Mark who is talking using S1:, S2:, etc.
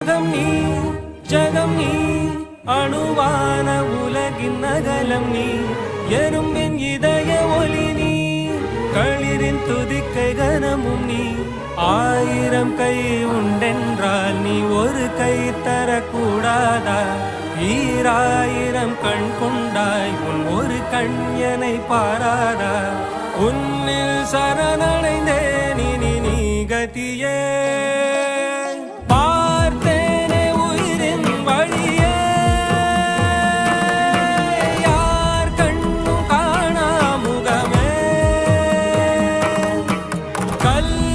S1: ஜகம் நீ ஜகம் நீ அணுவான உலகின் நகலம் நீ எறும்பின் இதய ஒளி நீ களிரின் துதிக்கை கனமும் நீ. ஆயிரம் கை உண்டென்றால் நீ ஒரு கை தரக்கூடாதா? ஈராயிரம் கண் கொண்டாய் உன் ஒரு கண் எனை பாராதா? உன்னில் சரணடைந்தேன் இனி நீ கதியே. كلا